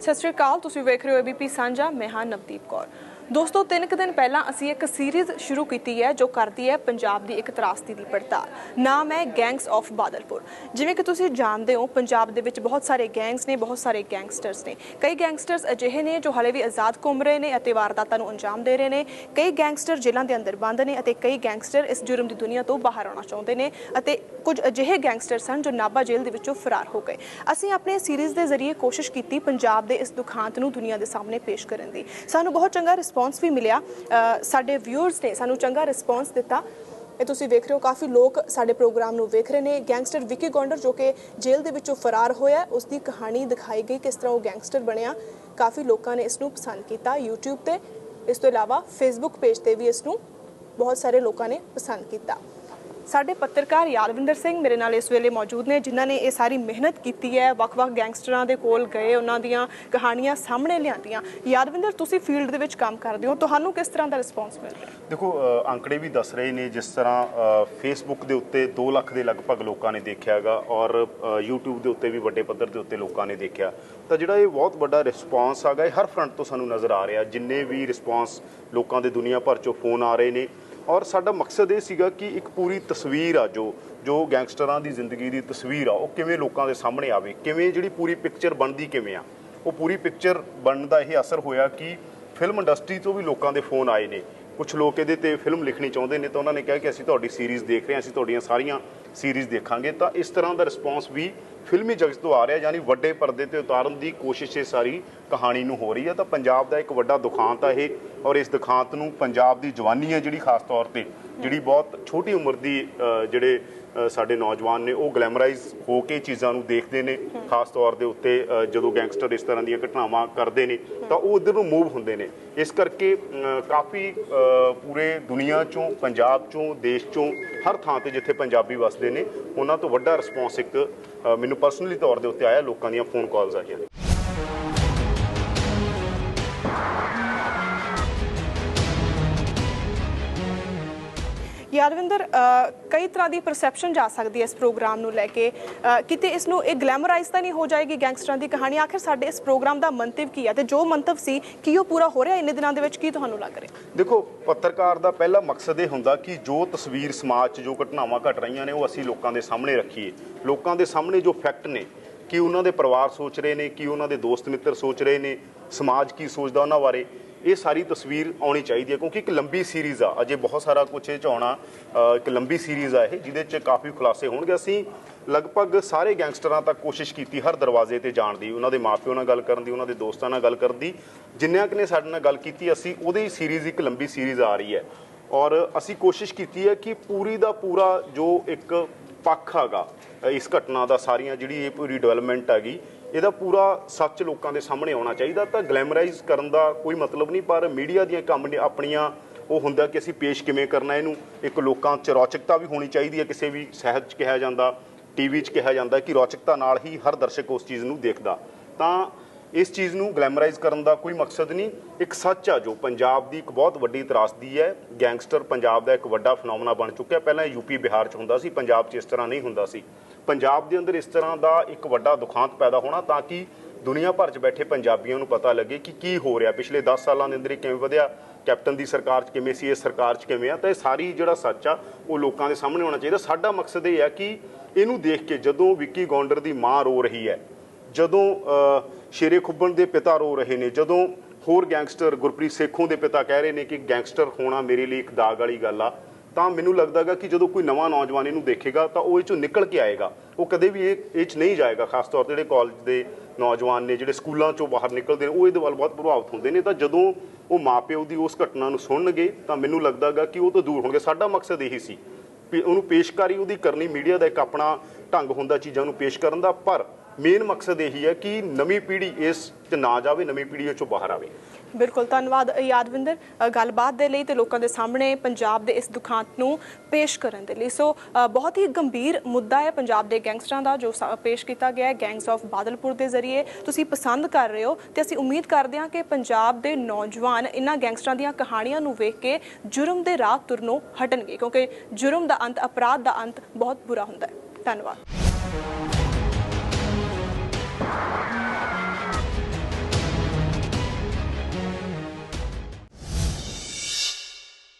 ਸਤਿ ਸ਼੍ਰੀ ਅਕਾਲ ਤੁਸੀਂ ਵੇਖ ਰਹੇ ਹੋ ਏਬੀਪੀ ਸਾਂਝਾ ਮੈਂ ਹਾਂ ਨਵਦੀਪ ਕੌਰ ਦੋਸਤੋ, ਤਿੰਨ ਕੁ ਦਿਨ ਪਹਿਲਾਂ ਅਸੀਂ ਇੱਕ ਸੀਰੀਜ਼ ਸ਼ੁਰੂ ਕੀਤੀ ਹੈ ਜੋ ਕਰਦੀ ਹੈ ਪੰਜਾਬ ਦੀ ਇੱਕ ਤਰਾਸਦੀ ਦੀ ਪੜਤਾਲ। ਨਾਮ ਹੈ ਗੈਂਗਸ ਆਫ ਬਾਦਲਪੁਰ। ਜਿਵੇਂ ਕਿ ਤੁਸੀਂ ਜਾਣਦੇ ਹੋ, ਪੰਜਾਬ ਦੇ ਵਿੱਚ ਬਹੁਤ ਸਾਰੇ ਗੈਂਗਸ ਨੇ, ਬਹੁਤ ਸਾਰੇ ਗੈਂਗਸਟਰਸ ਨੇ। ਕਈ ਗੈਂਗਸਟਰਸ ਅਜਿਹੇ ਨੇ ਜੋ ਹਲੇ ਵੀ ਆਜ਼ਾਦ ਘੁੰਮ ਰਹੇ ਨੇ ਅਤੇ ਵਾਰਦਾਤਾਂ ਨੂੰ ਅੰਜਾਮ ਦੇ ਰਹੇ ਨੇ। ਕਈ ਗੈਂਗਸਟਰ ਜੇਲ੍ਹਾਂ ਦੇ ਅੰਦਰ ਬੰਦ ਨੇ ਅਤੇ ਕਈ ਗੈਂਗਸਟਰ ਇਸ ਜੁਰਮ ਦੀ ਦੁਨੀਆ ਤੋਂ ਬਾਹਰ ਆਉਣਾ ਚਾਹੁੰਦੇ ਨੇ ਅਤੇ ਕੁਝ ਅਜਿਹੇ ਗੈਂਗਸਟਰ ਸਨ ਜੋ ਨਾਭਾ ਜੇਲ੍ਹ ਦੇ ਵਿੱਚੋਂ ਫਰਾਰ ਹੋ ਗਏ। ਅਸੀਂ ਆਪਣੇ ਸੀਰੀਜ਼ ਦੇ ਜ਼ਰੀਏ ਕੋਸ਼ਿਸ਼ ਕੀਤੀ ਪੰਜਾਬ ਦੇ ਇਸ ਦੁਖਾਂਤ ਨੂੰ ਦੁਨੀਆ ਦੇ ਸਾਹਮਣੇ ਪੇਸ਼ ਕਰਨ ਦੀ। ਸਾਨੂੰ ਬਹੁਤ ਚੰਗਾ ਰਿਸਪੌਂਸ ਵੀ ਮਿਲਿਆ। ਸਾਡੇ ਵਿਊਅਰਸ ਨੇ ਸਾਨੂੰ ਚੰਗਾ ਰਿਸਪੌਂਸ ਦਿੱਤਾ। ਇਹ ਤੁਸੀਂ ਵੇਖ ਰਹੇ ਹੋ, ਕਾਫੀ ਲੋਕ ਸਾਡੇ ਪ੍ਰੋਗਰਾਮ ਨੂੰ ਵੇਖ ਰਹੇ ਨੇ। ਗੈਂਗਸਟਰ ਵਿੱਕੀ ਗੌਂਡਰ ਜੋ ਕਿ ਜੇਲ੍ਹ ਦੇ ਵਿੱਚੋਂ ਫਰਾਰ ਹੋਇਆ ਉਸ ਦੀ ਕਹਾਣੀ ਦਿਖਾਈ ਗਈ ਕਿਸ ਤਰ੍ਹਾਂ ਉਹ ਗੈਂਗਸਟਰ ਬਣਿਆ। ਕਾਫੀ ਲੋਕਾਂ ਨੇ ਇਸ ਨੂੰ ਪਸੰਦ ਕੀਤਾ YouTube ਤੇ। ਇਸ ਤੋਂ ਇਲਾਵਾ Facebook ਪੇਜ ਤੇ ਵੀ ਇਸ ਨੂੰ ਬਹੁਤ ਸਾਰੇ ਲੋਕਾਂ ਨੇ ਪਸੰਦ ਕੀਤਾ। ਸਾਡੇ ਪੱਤਰਕਾਰ ਯਾਦਵਿੰਦਰ ਸਿੰਘ ਮੇਰੇ ਨਾਲ ਇਸ ਵੇਲੇ ਮੌਜੂਦ ਨੇ ਜਿਨ੍ਹਾਂ ਨੇ ਇਹ ਸਾਰੀ ਮਿਹਨਤ ਕੀਤੀ ਹੈ। ਵੱਖ-ਵੱਖ ਗੈਂਗਸਟਰਾਂ ਦੇ ਕੋਲ ਗਏ ਉਹਨਾਂ ਦੀਆਂ ਕਹਾਣੀਆਂ ਸਾਹਮਣੇ ਲਿਆਂਦੀਆਂ। ਯਾਦਵਿੰਦਰ ਤੁਸੀਂ ਫੀਲਡ ਦੇ ਵਿੱਚ ਕੰਮ ਕਰਦੇ ਹੋ। ਤੁਹਾਨੂੰ ਕਿਸ ਤਰ੍ਹਾਂ ਦਾ ਰਿਸਪੌਂਸ ਮਿਲ ਰਿਹਾ? ਦੇਖੋ ਅੰਕੜੇ ਵੀ ਦੱਸ ਰਹੇ ਨੇ ਜਿਸ ਤਰ੍ਹਾਂ ਫੇਸਬੁੱਕ ਦੇ ਉੱਤੇ 2 ਲੱਖ ਦੇ ਲਗਭਗ ਲੋਕਾਂ ਨੇ ਦੇਖਿਆਗਾ ਔਰ ਅ, YouTube ਦੇ ਉੱਤੇ ਵੀ ਵੱਡੇ ਪੱਧਰ ਦੇ ਉੱਤੇ ਲੋਕਾਂ ਨੇ ਦੇਖਿਆ। ਤਾਂ ਜਿਹੜਾ ਇਹ ਬਹੁਤ ਵੱਡਾ ਰਿਸਪਾਂਸ ਆਗਾ ਇਹ ਹਰ ਫਰੰਟ ਤੋਂ ਸਾਨੂੰ ਨਜ਼ਰ ਆ ਰਿਹਾ। ਜਿੰਨੇ ਵੀ ਰਿਸਪਾਂਸ ਲੋਕਾਂ ਦੇ ਦੁਨੀਆ ਭਰ ਚੋਂ ਫੋਨ ਆ ਰਹੇ ਨੇ ਔਰ ਸਾਡਾ ਮਕਸਦ ਇਹ ਸੀਗਾ ਕਿ ਇੱਕ ਪੂਰੀ ਤਸਵੀਰ ਆ ਜੋ ਜੋ ਗੈਂਗਸਟਰਾਂ ਦੀ ਜ਼ਿੰਦਗੀ ਦੀ ਤਸਵੀਰ ਆ, ਉਹ ਕਿਵੇਂ ਲੋਕਾਂ ਦੇ ਸਾਹਮਣੇ ਆਵੇ, ਕਿਵੇਂ ਜਿਹੜੀ ਪੂਰੀ ਪਿਕਚਰ ਬਣਦੀ ਕਿਵੇਂ ਆ। ਉਹ ਪੂਰੀ ਪਿਕਚਰ ਬਣਨ ਦਾ ਇਹ ਅਸਰ ਹੋਇਆ ਕਿ ਫਿਲਮ ਇੰਡਸਟਰੀ ਤੋਂ ਵੀ ਲੋਕਾਂ ਦੇ ਫੋਨ ਆਏ ਨੇ। ਕੁਝ ਲੋਕ ਇਹਦੇ ਤੇ ਫਿਲਮ ਲਿਖਣੀ ਚਾਹੁੰਦੇ ਨੇ ਤਾਂ ਉਹਨਾਂ ਨੇ ਕਿਹਾ ਕਿ ਅਸੀਂ ਤੁਹਾਡੀ ਸੀਰੀਜ਼ ਦੇਖ ਰਹੇ ਹਾਂ, ਅਸੀਂ ਤੁਹਾਡੀਆਂ ਸਾਰੀਆਂ ਸੀਰੀਜ਼ ਦੇਖਾਂਗੇ। ਤਾਂ ਇਸ ਤਰ੍ਹਾਂ ਦਾ ਰਿਸਪੌਂਸ ਵੀ ਫਿਲਮੀ ਜਗਤ ਤੋਂ ਆ ਰਿਹਾ, ਯਾਨੀ ਵੱਡੇ ਪਰਦੇ ਤੇ ਉਤਾਰਨ ਦੀ ਕੋਸ਼ਿਸ਼ ਇਹ ਸਾਰੀ ਕਹਾਣੀ ਨੂੰ ਹੋ ਰਹੀ ਹੈ। ਤਾਂ ਪੰਜਾਬ ਦਾ ਇੱਕ ਵੱਡਾ ਦੁਖਾਂਤ ਆ ਇਹ, ਔਰ ਇਸ ਦੁਖਾਂਤ ਨੂੰ ਪੰਜਾਬ ਦੀ ਜਵਾਨੀ ਹੈ ਜਿਹੜੀ ਖਾਸ ਤੌਰ ਤੇ, ਜਿਹੜੀ ਬਹੁਤ ਛੋਟੀ ਉਮਰ ਦੀ ਜਿਹੜੇ ਸਾਡੇ ਨੌਜਵਾਨ ਨੇ, ਉਹ ਗਲੈਮਰਾਈਜ਼ ਹੋ ਕੇ ਚੀਜ਼ਾਂ ਨੂੰ ਦੇਖਦੇ ਨੇ, ਖਾਸ ਤੌਰ ਦੇ ਉੱਤੇ ਜਦੋਂ ਗੈਂਗਸਟਰ ਇਸ ਤਰ੍ਹਾਂ ਦੀਆਂ ਘਟਨਾਵਾਂ ਕਰਦੇ ਨੇ, ਤਾਂ ਉਹ ਉਧਰ ਨੂੰ ਮੂਵ ਹੁੰਦੇ ਨੇ। ਇਸ ਕਰਕੇ ਕਾਫੀ ਪੂਰੇ ਦੁਨੀਆ ਚੋਂ, ਪੰਜਾਬ ਚੋਂ, ਦੇਸ਼ ਚੋਂ, ਹਰ ਥਾਂ ਤੇ ਜਿੱਥੇ ਪੰਜਾਬੀ ਵਸਦੇ ਨੇ, ਉਹਨਾਂ ਤੋਂ ਵੱਡਾ ਰਿਸਪੌਂਸ ਇੱਕ ਮੈਨੂੰ ਪਰਸਨਲੀ ਤੌਰ ਦੇ ਉੱਤੇ ਆਇਆ ਲੋਕਾਂ ਦੀਆਂ ਫੋਨ ਕਾਲਸ ਆਈਆਂ ਯਾਦਵਿੰਦਰ ਕਈ ਤਰ੍ਹਾਂ ਦੀ ਪਰਸੈਪਸ਼ਨ ਜਾ ਸਕਦੀ ਹੈ ਇਸ ਪ੍ਰੋਗਰਾਮ ਨੂੰ ਲੈ ਕੇ। ਕਿਤੇ ਇਸ ਨੂੰ ਇਹ ਗਲੈਮਰਾਈਜ਼ ਤਾਂ ਨਹੀਂ ਹੋ ਜਾਏਗੀ ਗੈਂਗਸਟਰਾਂ ਦੀ ਕਹਾਣੀ? ਆਖਿਰ ਸਾਡੇ ਇਸ ਪ੍ਰੋਗਰਾਮ ਦਾ ਮੰਤਵ ਕੀ ਹੈ? ਤੇ ਜੋ ਮੰਤਵ ਸੀ, ਕੀ ਉਹ ਪੂਰਾ ਹੋ ਰਿਹਾ ਇੰਨੇ ਦਿਨਾਂ ਦੇ ਵਿੱਚ? ਕੀ ਤੁਹਾਨੂੰ ਲੱਗ ਰਿਹਾ? ਦੇਖੋ, ਪੱਤਰਕਾਰ ਦਾ ਪਹਿਲਾ ਮਕਸਦ ਇਹ ਹੁੰਦਾ ਕਿ ਜੋ ਤਸਵੀਰ ਸਮਾਜ 'ਚ ਜੋ ਘਟਨਾਵਾਂ ਘਟ ਰਹੀਆਂ ਨੇ, ਉਹ ਅਸੀਂ ਲੋਕਾਂ ਦੇ ਸਾਹਮਣੇ ਰੱਖੀਏ। ਲੋਕਾਂ ਦੇ ਸਾਹਮਣੇ ਜੋ ਫੈਕਟ ਨੇ, ਕਿ ਉਹਨਾਂ ਦੇ ਪਰਿਵਾਰ ਸੋਚ ਰਹੇ ਨੇ, ਕਿ ਉਹਨਾਂ ਦੇ ਦੋਸਤ ਮਿੱਤਰ ਸੋਚ ਰਹੇ ਨੇ, ਸਮਾਜ ਕੀ ਸੋਚਦਾ ਉਹਨਾਂ ਬਾਰੇ ਇਹ ਸਾਰੀ ਤਸਵੀਰ ਆਉਣੀ ਚਾਹੀਦੀ ਹੈ, ਕਿਉਂਕਿ ਇੱਕ ਲੰਬੀ ਸੀਰੀਜ਼ ਆ। ਅਜੇ ਬਹੁਤ ਸਾਰਾ ਕੁਝ ਇਹ 'ਚ ਆਉਣਾ ਇੱਕ ਲੰਬੀ ਸੀਰੀਜ਼ ਆ ਇਹ, ਜਿਹਦੇ 'ਚ ਕਾਫੀ ਖੁਲਾਸੇ ਹੋਣਗੇ। ਅਸੀਂ ਲਗਭਗ ਸਾਰੇ ਗੈਂਗਸਟਰਾਂ ਤੱਕ ਕੋਸ਼ਿਸ਼ ਕੀਤੀ ਹਰ ਦਰਵਾਜ਼ੇ ਤੇ ਜਾਣ ਦੀ, ਉਹਨਾਂ ਦੇ ਮਾਪਿਓ ਨਾਲ ਗੱਲ ਕਰਨ ਦੀ, ਉਹਨਾਂ ਦੇ ਦੋਸਤਾਂ ਨਾਲ ਗੱਲ ਕਰਨ ਦੀ। ਜਿੰਨਿਆਂ ਕਿ ਨੇ ਸਾਡੇ ਨਾਲ ਗੱਲ ਕੀਤੀ, ਅਸੀਂ ਉਹਦੀ ਸੀਰੀਜ਼ ਇੱਕ ਲੰਬੀ ਸੀਰੀਜ਼ ਆ ਰਹੀ ਹੈ। ਔਰ ਅਸੀਂ ਕੋਸ਼ਿਸ਼ ਕੀਤੀ ਹੈ ਕਿ ਪੂਰੀ ਦਾ ਪੂਰਾ ਜੋ ਇੱਕ ਪੱਖ ਹੈਗਾ, ਇਸ ਘਟਨਾ ਦਾ, ਸਾਰੀਆਂ ਜਿਹੜੀ ਇਹ ਪੂਰੀ ਡਿਵੈਲਪਮੈਂਟ ਹੈਗੀ ਇਹਦਾ ਪੂਰਾ ਸੱਚ ਲੋਕਾਂ ਦੇ ਸਾਹਮਣੇ ਆਉਣਾ ਚਾਹੀਦਾ, ਤਾਂ ਗਲੈਮਰਾਈਜ਼ ਕਰਨ ਦਾ ਕੋਈ ਮਤਲਬ ਨਹੀਂ, ਪਰ ਮੀਡੀਆ ਦੀਆਂ ਕੰਮ ਨੇ ਆਪਣੀਆਂ, ਉਹ ਹੁੰਦਾ ਕਿ ਅਸੀਂ ਪੇਸ਼ ਕਿਵੇਂ ਕਰਨਾ ਇਹਨੂੰ, ਇੱਕ ਲੋਕਾਂ 'ਚ ਰੌਚਕਤਾ ਵੀ ਹੋਣੀ ਚਾਹੀਦੀ ਹੈ, ਕਿਸੇ ਵੀ ਸਾਹਿਤ 'ਚ ਕਿਹਾ ਜਾਂਦਾ, ਟੀਵੀ 'ਚ ਕਿਹਾ ਜਾਂਦਾ ਕਿ ਰੌਚਕਤਾ ਨਾਲ ਹੀ ਹਰ ਦਰਸ਼ਕ ਉਸ ਚੀਜ਼ ਨੂੰ ਦੇਖਦਾ। ਤਾਂ ਇਸ ਚੀਜ਼ ਨੂੰ ਗਲੈਮਰਾਈਜ਼ ਕਰਨ ਦਾ ਕੋਈ ਮਕਸਦ ਨਹੀਂ। ਇੱਕ ਸੱਚ ਆ ਜੋ ਪੰਜਾਬ ਦੀ ਇੱਕ ਬਹੁਤ ਵੱਡੀ ਤਰਾਸਦੀ ਹੈ। ਗੈਂਗਸਟਰ ਪੰਜਾਬ ਦਾ ਇੱਕ ਵੱਡਾ ਫਨੋਮਨਾ ਬਣ ਚੁੱਕਿਆ। ਪਹਿਲਾਂ ਯੂਪੀ ਬਿਹਾਰ 'ਚ ਹੁੰਦਾ ਸੀ, ਪੰਜਾਬ 'ਚ ਇਸ ਤਰ੍ਹਾਂ ਨਹੀਂ ਹੁੰਦਾ ਸੀ। ਪੰਜਾਬ ਦੇ ਅੰਦਰ ਇਸ ਤਰ੍ਹਾਂ ਦਾ ਇੱਕ ਵੱਡਾ ਦੁਖਾਂਤ ਪੈਦਾ ਹੋਣਾ ਤਾਂ ਕਿ ਦੁਨੀਆ ਭਰ 'ਚ ਬੈਠੇ ਪੰਜਾਬੀਆਂ ਨੂੰ ਪਤਾ ਲੱਗੇ ਕਿ ਕੀ ਹੋ ਰਿਹਾ। ਪਿਛਲੇ 10 ਸਾਲਾਂ ਦੇ ਅੰਦਰ ਇਹ ਕਿਵੇਂ ਵਧਿਆ? ਕੈਪਟਨ ਦੀ ਸਰਕਾਰ 'ਚ ਕਿਵੇਂ ਸੀ? ਇਸ ਸਰਕਾਰ 'ਚ ਕਿਵੇਂ ਆ? ਤਾਂ ਇਹ ਸਾਰੀ ਜਿਹੜਾ ਸੱਚ ਆ, ਉਹ ਲੋਕਾਂ ਦੇ ਸਾਹਮਣੇ ਆਉਣਾ ਚਾਹੀਦਾ। ਸਾਡਾ ਮਕਸਦ ਇਹ ਆ ਕਿ ਇਹਨੂੰ ਦੇਖ ਕੇ ਜਦੋਂ ਵਿੱਕੀ ਗੌਂਡਰ ਦੀ ਮਾਂ ਰੋ ਰਹੀ ਹੈ ਜਦੋਂ ਸ਼ੇਰੇ ਖੁੱਬਣ ਦੇ ਪਿਤਾ ਰੋ ਰਹੇ ਨੇ, ਜਦੋਂ ਹੋਰ ਗੈਂਗਸਟਰ ਗੁਰਪ੍ਰੀਤ ਸੇਖੋਂ ਦੇ ਪਿਤਾ ਕਹਿ ਰਹੇ ਨੇ ਕਿ ਗੈਂਗਸਟਰ ਹੋਣਾ ਮੇਰੇ ਲਈ ਇੱਕ ਦਾਗ ਵਾਲੀ ਗੱਲ ਆ, ਤਾਂ ਮੈਨੂੰ ਲੱਗਦਾਗਾ ਕਿ ਜਦੋਂ ਕੋਈ ਨਵਾਂ ਨੌਜਵਾਨ ਇਹਨੂੰ ਦੇਖੇਗਾ, ਤਾਂ ਉਹ ਇਹ ਚੋਂ ਨਿਕਲ ਕੇ ਆਏਗਾ। ਉਹ ਕਦੇ ਵੀ ਇਹ ਇਹ ਚ ਨਹੀਂ ਜਾਏਗਾ, ਖਾਸ ਤੌਰ ਤੇ ਜਿਹੜੇ ਕਾਲਜ ਦੇ ਨੌਜਵਾਨ ਨੇ, ਜਿਹੜੇ ਸਕੂਲਾਂ ਚੋਂ ਬਾਹਰ ਨਿਕਲਦੇ ਨੇ, ਉਹ ਇਹਦੇ ਵੱਲ ਬਹੁਤ ਪ੍ਰਭਾਵਿਤ ਹੁੰਦੇ ਨੇ। ਤਾਂ ਜਦੋਂ ਉਹ ਮਾਪਿਓ ਦੀ ਉਸ ਘਟਨਾ ਨੂੰ ਸੁਣਨਗੇ, ਤਾਂ ਮੈਨੂੰ ਲੱਗਦਾਗਾ ਕਿ ਉਹ ਤੋਂ ਦੂਰ ਹੋਣਗੇ। ਸਾਡਾ ਮਕਸਦ ਇਹੀ ਸੀ, ਵੀ ਉਹਨੂੰ ਪੇਸ਼ਕਾਰੀ ਉਹਦੀ ਕਰਨੀ, ਮੀਡੀਆ ਦਾ ਇੱਕ ਆਪਣਾ ਢੰਗ ਹੁੰਦਾ, ਚੀਜ਼ਾਂ ਨੂੰ ਪੇਸ਼ ਕਰਨ ਦਾ। ਪਰ ਮੇਨ ਮਕਸਦ ਇਹੀ ਹੈ ਕਿ ਨਵੀਂ ਪੀੜ੍ਹੀ ਇਸ ਚ ਨਾ ਜਾਵੇ, ਨਵੀਂ ਪੀੜ੍ਹੀ ਇਹ ਚੋਂ ਬਾਹਰ ਆਵੇ। ਬਿਲਕੁਲ, ਧੰਨਵਾਦ ਯਾਦਵਿੰਦਰ। ਗੱਲਬਾਤ ਦੇ ਲਈ ਤੇ ਲੋਕਾਂ ਦੇ ਸਾਹਮਣੇ ਪੰਜਾਬ ਦੇ ਇਸ ਦੁਖਾਂਤ ਨੂੰ ਪੇਸ਼ ਕਰਨ ਦੇ ਲਈ। ਸੋ ਬਹੁਤ ਹੀ ਗੰਭੀਰ ਮੁੱਦਾ ਹੈ ਪੰਜਾਬ ਦੇ ਗੈਂਗਸਟਰਾਂ ਦਾ, ਜੋ ਪੇਸ਼ ਕੀਤਾ ਗਿਆ ਹੈ ਗੈਂਗਸ ਆਫ ਬਾਦਲਪੁਰ ਦੇ ਜ਼ਰੀਏ। ਤੁਸੀਂ ਪਸੰਦ ਕਰ ਰਹੇ ਹੋ ਤੇ ਅਸੀਂ ਉਮੀਦ ਕਰਦੇ ਹਾਂ ਕਿ ਪੰਜਾਬ ਦੇ ਨੌਜਵਾਨ ਇਹਨਾਂ ਗੈਂਗਸਟਰਾਂ ਦੀਆਂ ਕਹਾਣੀਆਂ ਨੂੰ ਵੇਖ ਕੇ ਜੁਰਮ ਦੇ ਰਾਹ ਤੁਰਨੋਂ ਹਟਣਗੇ, ਕਿਉਂਕਿ ਜੁਰਮ ਦਾ ਅੰਤ, ਅਪਰਾਧ ਦਾ ਅੰਤ ਬਹੁਤ ਬੁਰਾ ਹੁੰਦਾ ਹੈ। ਧੰਨਵਾਦ।